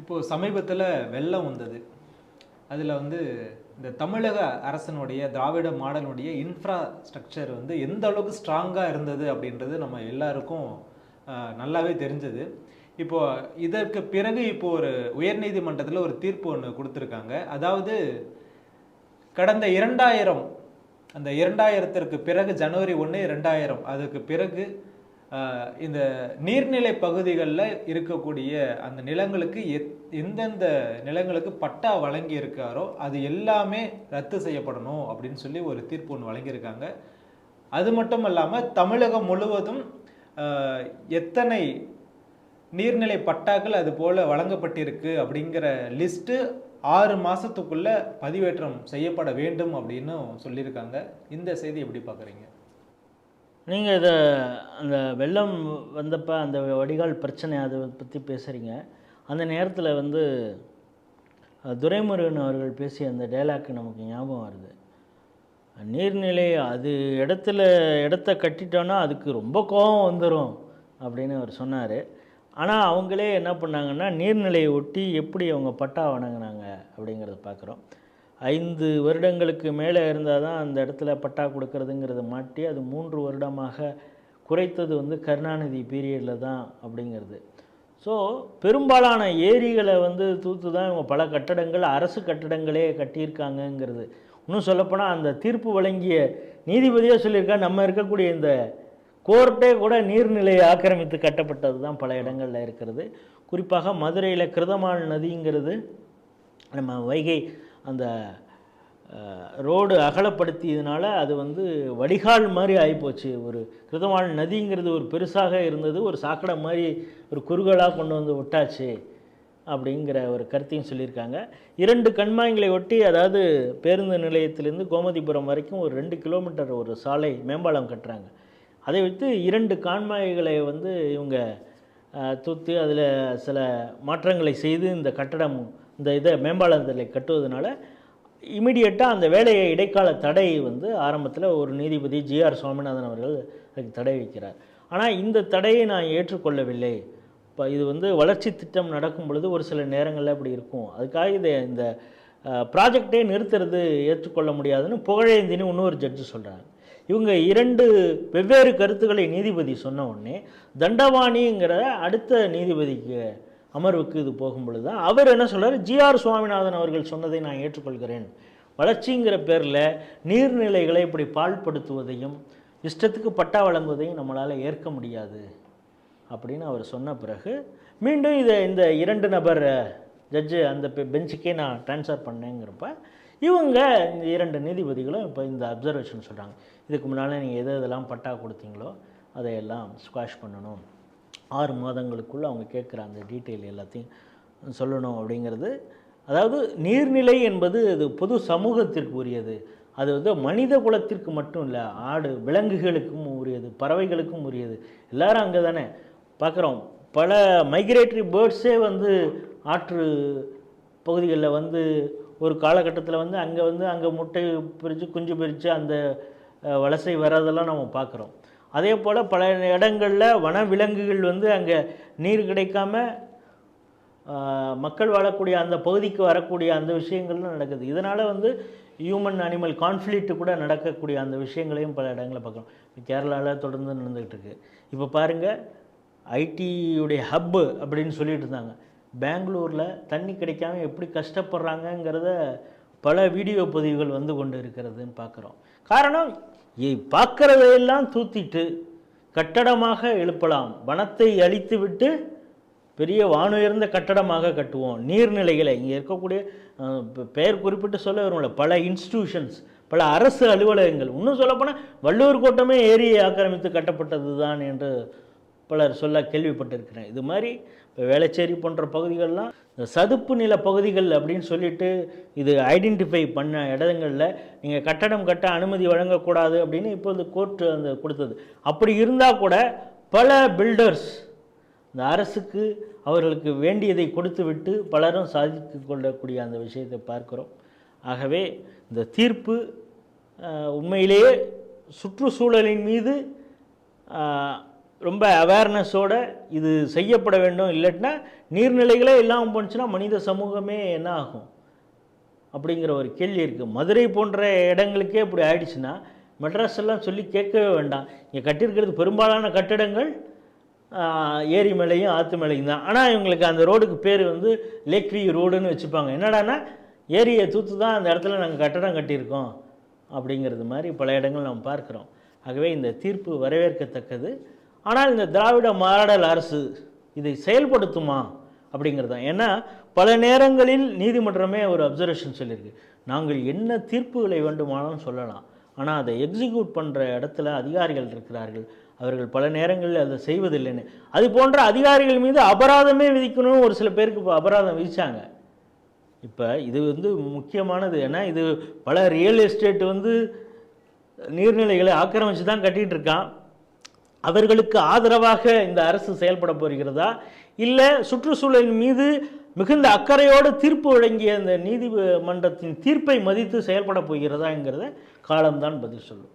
இப்போது சமீபத்தில் வெள்ளம் வந்தது. அதில் வந்து இந்த தமிழக அரசனுடைய திராவிட மாடலுடைய இன்ஃப்ராஸ்ட்ரக்சர் வந்து எந்த அளவுக்கு ஸ்ட்ராங்காக இருந்தது அப்படின்றது நம்ம எல்லாருக்கும் நல்லாவே தெரிஞ்சது. இப்போது இதற்கு பிறகு இப்போது ஒரு உயர்நீதிமன்றத்தில் ஒரு தீர்ப்பு ஒன்று கொடுத்துருக்காங்க. அதாவது கடந்த இரண்டாயிரம் அந்த இரண்டாயிரத்திற்கு பிறகு ஜனவரி ஒன்று ரெண்டாயிரம் அதுக்கு பிறகு இந்த நீர்நிலை பகுதிகளில் இருக்கக்கூடிய அந்த நிலங்களுக்கு எத் எந்தெந்த நிலங்களுக்கு பட்டா வழங்கி இருக்காரோ அது எல்லாமே ரத்து செய்யப்படணும் அப்படின்னு சொல்லி ஒரு தீர்ப்பு ஒன்று வழங்கியிருக்காங்க. அது மட்டும் இல்லாமல் தமிழகம் முழுவதும் எத்தனை நீர்நிலை பட்டாக்கள் அது போல் வழங்கப்பட்டிருக்கு அப்படிங்கிற லிஸ்ட்டு ஆறு மாதத்துக்குள்ளே பதிவேற்றம் செய்யப்பட வேண்டும் அப்படின்னு சொல்லியிருக்காங்க. இந்த செய்தி எப்படி பார்க்குறீங்க நீங்கள் இதை அந்த வெள்ளம் வந்தப்போ அந்த வடிகால் பிரச்சனை அதை பற்றி பேசுகிறீங்க அந்த நேரத்தில் வந்து துரைமுருகன் அவர்கள் பேசிய அந்த டைலாக் நமக்கு ஞாபகம் வருது. நீர்நிலை அது இடத்துல இடத்த கட்டிட்டோன்னா அதுக்கு ரொம்ப கோபம் வந்துடும் அப்படின்னு அவர் சொன்னார். ஆனால் அவங்களே என்ன பண்ணாங்கன்னா நீர்நிலையை ஒட்டி எப்படி அவங்க பட்டா வணங்கினாங்க அப்படிங்கிறத பார்க்குறோம் ஐந்து வருடங்களுக்கு மேலே இருந்தால் தான் அந்த இடத்துல பட்டா கொடுக்கறதுங்கிறத மாட்டி அது மூன்று வருடமாக குறைத்தது வந்து கருணாநிதி பீரியடில் தான் அப்படிங்கிறது. ஸோ பெரும்பாலான ஏரிகளை வந்து தூத்து தான் இவங்க பல கட்டடங்கள் அரசு கட்டடங்களே கட்டியிருக்காங்கங்கிறது. இன்னும் சொல்லப்போனால் அந்த தீர்ப்பு வழங்கிய நீதிபதியாக சொல்லியிருக்கா நம்ம இருக்கக்கூடிய இந்த கோர்ட்டே கூட நீர்நிலையை ஆக்கிரமித்து கட்டப்பட்டது தான் பல இடங்களில் இருக்கிறது. குறிப்பாக மதுரையில் கிருதமால் நதிங்கிறது நம்ம வைகை அந்த ரோடு அகலப்படுத்தியதுனால அது வந்து வடிகால் மாதிரி ஆகிப்போச்சு ஒரு கிருதமால் நதிங்கிறது ஒரு பெருசாக இருந்தது. ஒரு சாக்கடை மாதிரி ஒரு குறுகலாக கொண்டு வந்து விட்டாச்சு அப்படிங்கிற ஒரு கருத்தையும் சொல்லியிருக்காங்க. இரண்டு கண்மாய்களை ஒட்டி அதாவது பேருந்து நிலையத்திலேருந்து கோமதிபுரம் வரைக்கும் ஒரு ரெண்டு கிலோமீட்டர் ஒரு சாலை மேம்பாலம் கட்டுறாங்க. அதை வைத்து இரண்டு காண்மாய்களை வந்து இவங்க தூத்து அதில் சில மாற்றங்களை செய்து இந்த கட்டடம் இந்த இதை மேம்பாலத்தை கட்டுவதனால இமிடியட்டாக அந்த வேலையை இடைக்கால தடை வந்து ஆரம்பத்தில் ஒரு நீதிபதி ஜிஆர் சுவாமிநாதன் அவர்கள் அதுக்கு தடை வைக்கிறார். ஆனால் இந்த தடையை நான் ஏற்றுக்கொள்ளவில்லை. இப்போ இது வந்து வளர்ச்சி திட்டம் நடக்கும் பொழுது ஒரு சில நேரங்களில் அப்படி இருக்கும். அதுக்காக இதை இந்த ப்ராஜெக்டே நிறுத்துறது ஏற்றுக்கொள்ள முடியாதுன்னு புகழேந்தின்னு இன்னொரு ஜட்ஜு சொல்கிறாங்க இவங்க இரண்டு வெவ்வேறு கருத்துக்களை நீதிபதி சொன்ன உடனே தண்டவாணிங்கிற அடுத்த நீதிபதிக்கு அமர்வுக்கு இது போகும் பொழுது தான் அவர் என்ன சொல்கிறார் ஜிஆர் சுவாமிநாதன் அவர்கள் சொன்னதை நான் ஏற்றுக்கொள்கிறேன். வளர்ச்சிங்கிற பேரில் நீர்நிலைகளை இப்படி பாழ்படுத்துவதையும் இஷ்டத்துக்கு பட்டா வழங்குவதையும் நம்மளால் ஏற்க முடியாது அப்படின்னு அவர் சொன்ன பிறகு மீண்டும் இதை இந்த இரண்டு நபர் ஜட்ஜு அந்த பெ- பெஞ்சுக்கே நான் ட்ரான்ஸ்ஃபர் பண்ணேங்கிறப்ப இவங்க இந்த இரண்டு நீதிபதிகளும் இப்போ இந்த அப்சர்வேஷன் சொல்கிறாங்க இதுக்கு முன்னால் நீங்கள் எது எதெல்லாம் பட்டா கொடுத்தீங்களோ அதையெல்லாம் ஸ்குவாஷ் பண்ணணும். ஆறு மாதங்களுக்குள்ள அவங்க கேட்குற அந்த டீட்டெயில் எல்லாத்தையும் சொல்லணும் அப்படிங்கிறது. அதாவது நீர்நிலை என்பது அது பொது சமூகத்திற்கு உரியது அது வந்து மனித குலத்திற்கு மட்டும் இல்லை ஆடு விலங்குகளுக்கும் உரியது பறவைகளுக்கும் உரியது. எல்லாரும் அங்கே தானே பார்க்குறோம் பல மைக்ரேட்டரி பேர்ட்ஸே வந்து ஆற்று பகுதிகளில் வந்து ஒரு காலகட்டத்தில் வந்து அங்கே வந்து அங்கே முட்டை பிரித்து குஞ்சு பிரித்து அந்த வலசை வர்றதெல்லாம் நம்ம பார்க்குறோம் அதே போல் பல இடங்களில் வனவிலங்குகள் வந்து அங்கே நீர் கிடைக்காம மக்கள் வாழக்கூடிய அந்த பகுதிக்கு வரக்கூடிய அந்த விஷயங்கள்லாம் நடக்குது. இதனால் வந்து ஹியூமன் அனிமல் கான்ஃப்ளிக்ட் கூட நடக்கக்கூடிய அந்த விஷயங்களையும் பல இடங்களில் பார்க்குறோம் கேரளாவில் தொடர்ந்து நடந்துக்கிட்டு இருக்குது இப்போ பாருங்கள் ஐடியுடைய ஹப்பு அப்படின்னு சொல்லிட்டு இருந்தாங்க. பெங்களூரில் தண்ணி கிடைக்காம எப்படி கஷ்டப்படுறாங்கங்கிறத பல வீடியோ பதிவுகள் வந்து கொண்டு இருக்கிறதுன்னு பார்க்குறோம். காரணம் பார்க்கறதையெல்லாம் தூத்திட்டு கட்டடமாக எழுப்பலாம். வனத்தை அழித்துவிட்டு பெரிய வானுயர்ந்த கட்டடமாக கட்டுவோம். நீர்நிலைகளை இங்கே இருக்கக்கூடிய பெயர் குறிப்பிட்டு சொல்ல வரும்ல பல இன்ஸ்டிடியூஷன்ஸ் பல அரசு அலுவலகங்கள். இன்னும் சொல்லப்போனால் வள்ளுவர் கோட்டமே ஏரியை ஆக்கிரமித்து கட்டப்பட்டது தான் என்று பலர் சொல்ல கேள்விப்பட்டிருக்கிறேன். இது மாதிரி இப்போ வேளச்சேரி போன்ற பகுதிகள்லாம் இந்த சதுப்பு நில பகுதிகள் அப்படின்னு சொல்லிட்டு இது ஐடென்டிஃபை பண்ண இடங்களில் நீங்கள் கட்டடம் கட்ட அனுமதி வழங்கக்கூடாது அப்படின்னு இப்போது கோர்ட்டு அந்த கொடுத்தது. அப்படி இருந்தால் கூட பல பில்டர்ஸ் இந்த அரசுக்கு அவர்களுக்கு வேண்டியதை கொடுத்து விட்டு பலரும் சாதித்து கொள்ளக்கூடிய அந்த விஷயத்தை பார்க்குறோம். ஆகவே இந்த தீர்ப்பு உண்மையிலேயே சுற்றுச்சூழலின் மீது ரொம்ப அவேர்னஸோட இது செய்யப்பட வேண்டும். இல்லாட்டினா நீர்நிலைகளே இல்லாமல் போணுச்சுன்னா மனித சமூகமே என்ன ஆகும்? அப்படிங்கிற ஒரு கேள்வி இருக்குது மதுரை போன்ற இடங்களுக்கே இப்படி ஆயிடுச்சுன்னா மெட்ராஸ் எல்லாம் சொல்லி கேட்கவே வேண்டாம். இங்கே கட்டியிருக்கிறது பெரும்பாலான கட்டிடங்கள் ஏரி மேலையும் ஆற்று மேலையும் தான். ஆனால் இவங்களுக்கு அந்த ரோடுக்கு பேர் வந்து லேக்ரி ரோடுன்னு வச்சுப்பாங்க. என்னடான்னா ஏரியை தூத்து தான் அந்த இடத்துல நாங்கள் கட்டடம் கட்டியிருக்கோம் அப்படிங்கிறது மாதிரி பல இடங்கள் நாம் பார்க்குறோம். ஆகவே இந்த தீர்ப்பு வரவேற்கத்தக்கது. ஆனால் இந்த திராவிட மாடல் அரசு இதை செயல்படுத்துமா அப்படிங்கிறது தான். ஏன்னா பல நேரங்களில் நீதிமன்றமே ஒரு அப்சர்வேஷன் சொல்லியிருக்கு. நாங்கள் என்ன தீர்ப்புகளை வேண்டுமானாலும் சொல்லலாம். ஆனால் அதை எக்ஸிக்யூட் பண்ணுற இடத்துல அதிகாரிகள் இருக்கிறார்கள். அவர்கள் பல நேரங்களில் அதை செய்வதில்லைன்னு. அது போன்ற அதிகாரிகள் மீது அபராதமே விதிக்கணும்னு ஒரு சில பேருக்கு இப்போ அபராதம் விதித்தாங்க இப்போ இது வந்து முக்கியமானது. ஏன்னா இது பல ரியல் எஸ்டேட் வந்து நீர்நிலைகளை ஆக்கிரமித்து தான் கட்டிகிட்டு இருக்கான். அவர்களுக்கு ஆதரவாக இந்த அரசு செயல்பட போகிறதா? இல்லை சுற்றுச்சூழலின் மீது மிகுந்த அக்கறையோடு தீர்ப்பு வழங்கிய அந்த நீதிமன்றத்தின் தீர்ப்பை மதித்து செயல்பட போகிறதாங்கிறத காலம்தான் பதில் சொல்லும்.